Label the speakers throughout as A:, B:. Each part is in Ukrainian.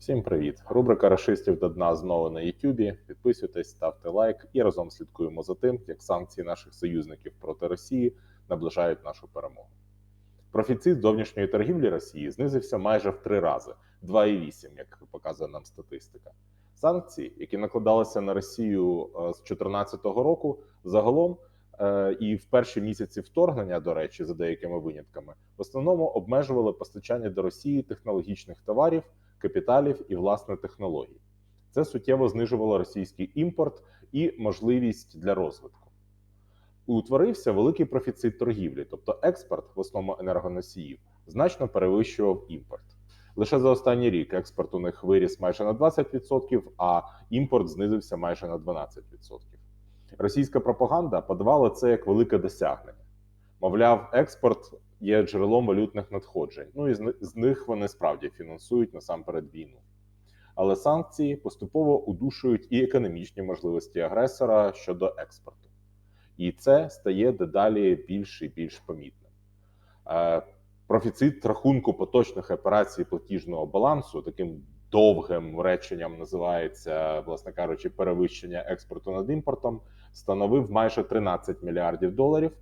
A: Всім привіт! Рубрика Рашистів до дна знову на Ютубі. Підписуйтесь, ставте лайк і разом слідкуємо за тим, як санкції наших союзників проти Росії наближають нашу перемогу. Профіцит зовнішньої торгівлі Росії знизився майже в три рази 2,8, як показує нам статистика. Санкції, які накладалися на Росію е, з 2014 року, загалом е, і в перші місяці вторгнення, до речі, за деякими винятками, в основному обмежували постачання до Росії технологічних товарів, капіталів і власне технологій. Це суттєво знижувало російський імпорт і можливість для розвитку. Утворився великий профіцит торгівлі, тобто експорт в основному енергоносіїв значно перевищував імпорт. Лише за останній рік експорт у них виріс майже на 20%, а імпорт знизився майже на 12%. Російська пропаганда подавала це як велике досягнення. Мовляв, експорт є джерелом валютних надходжень. Ну і з них вони справді фінансують насамперед війну. Але санкції поступово удушують і економічні можливості агресора щодо експорту. І це стає дедалі більш і більш помітним. Е, Профіцит рахунку поточних операцій платіжного балансу таким довгим реченням називається, власне кажучи, перевищення експорту над імпортом, становив майже 13 мільярдів доларів.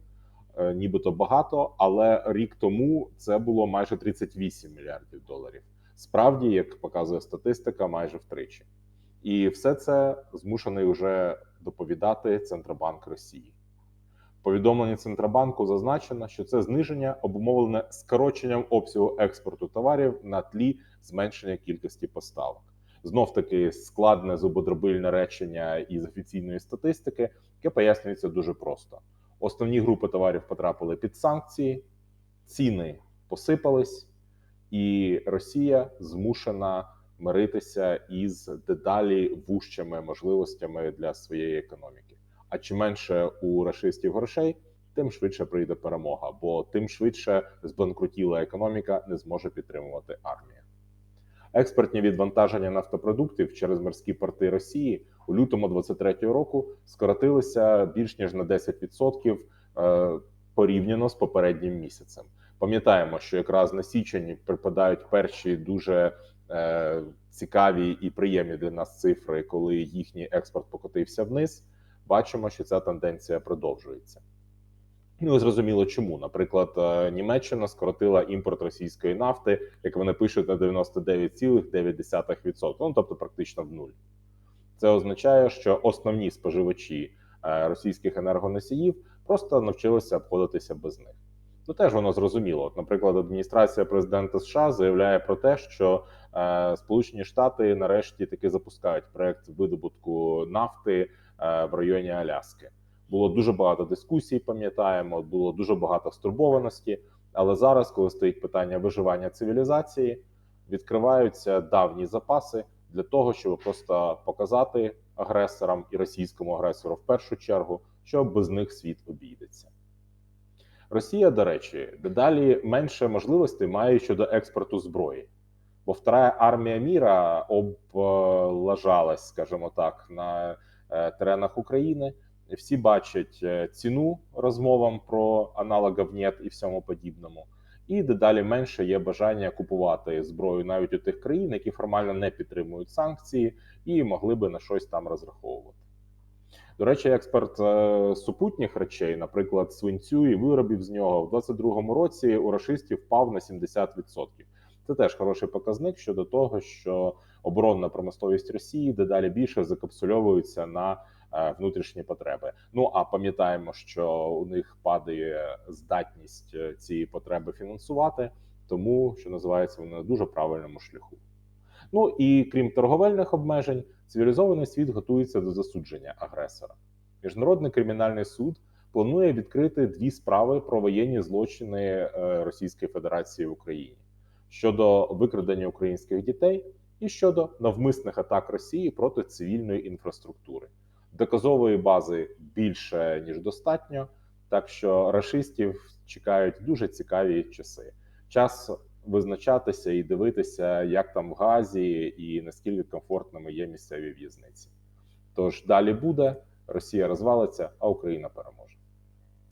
A: Е, Нібито багато, але рік тому це було майже 38 мільярдів доларів. Справді, як показує статистика, майже втричі. І все це змушений вже доповідати Центробанк Росії. В повідомленні Центробанку зазначено, що це зниження обумовлене скороченням обсягу експорту товарів на тлі зменшення кількості поставок. Знов таки складне зубодробильне речення із офіційної статистики, яке пояснюється дуже просто: основні групи товарів потрапили під санкції, ціни посипались, і Росія змушена миритися із дедалі вужчими можливостями для своєї економіки. А чим менше у рашистів грошей, тим швидше прийде перемога, бо тим швидше збанкрутіла економіка не зможе підтримувати армія. Експортні відвантаження нафтопродуктів через морські порти Росії у лютому 2023 року скоротилися більш ніж на 10% е, порівняно з попереднім місяцем. Пам'ятаємо, що якраз на січень припадають перші дуже е, цікаві і приємні для нас цифри, коли їхній експорт покотився вниз. Бачимо, що ця тенденція продовжується. Ну зрозуміло, чому. Наприклад, е, Німеччина скоротила імпорт російської нафти, як вони пишуть, на 99,9%, ну тобто практично в нуль. Це означає, що основні споживачі е, російських енергоносіїв просто навчилися обходитися без них. Ну теж воно зрозуміло. От, наприклад, адміністрація президента США заявляє про те, що е, Сполучені Штати нарешті таки запускають проект видобутку нафти е, в районі Аляски. Було дуже багато дискусій, пам'ятаємо, було дуже багато стурбованості. Але зараз, коли стоїть питання виживання цивілізації, відкриваються давні запаси для того, щоб просто показати агресорам і російському агресору в першу чергу, що без них світ обійдеться. Росія, до речі, дедалі менше можливостей має щодо експорту зброї, бо вторая армія міра облажалась, скажімо так, на е, теренах України. Всі бачать е, ціну розмовам про аналогів нет і всьому подібному. І дедалі менше є бажання купувати зброю навіть у тих країн, які формально не підтримують санкції і могли би на щось там розраховувати. До речі, експорт е, супутніх речей, наприклад, свинцю і виробів з нього в 2022 році у рашистів впав на 70%. Це теж хороший показник щодо того, що оборонна промисловість Росії дедалі більше закапсульовується на внутрішні потреби. Ну а пам'ятаємо, що у них падає здатність е, цієї потреби фінансувати, тому що називається вони на дуже правильному шляху. Ну і крім торговельних обмежень, цивілізований світ готується до засудження агресора. Міжнародний кримінальний суд планує відкрити дві справи про воєнні злочини е, Російської Федерації в Україні щодо викрадення українських дітей і щодо навмисних атак Росії проти цивільної інфраструктури. Доказової бази більше ніж достатньо, так що рашистів чекають дуже цікаві часи. Час визначатися і дивитися, як там в Газі і наскільки комфортними є місцеві в'язниці. Тож далі буде Росія розвалиться, а Україна переможе.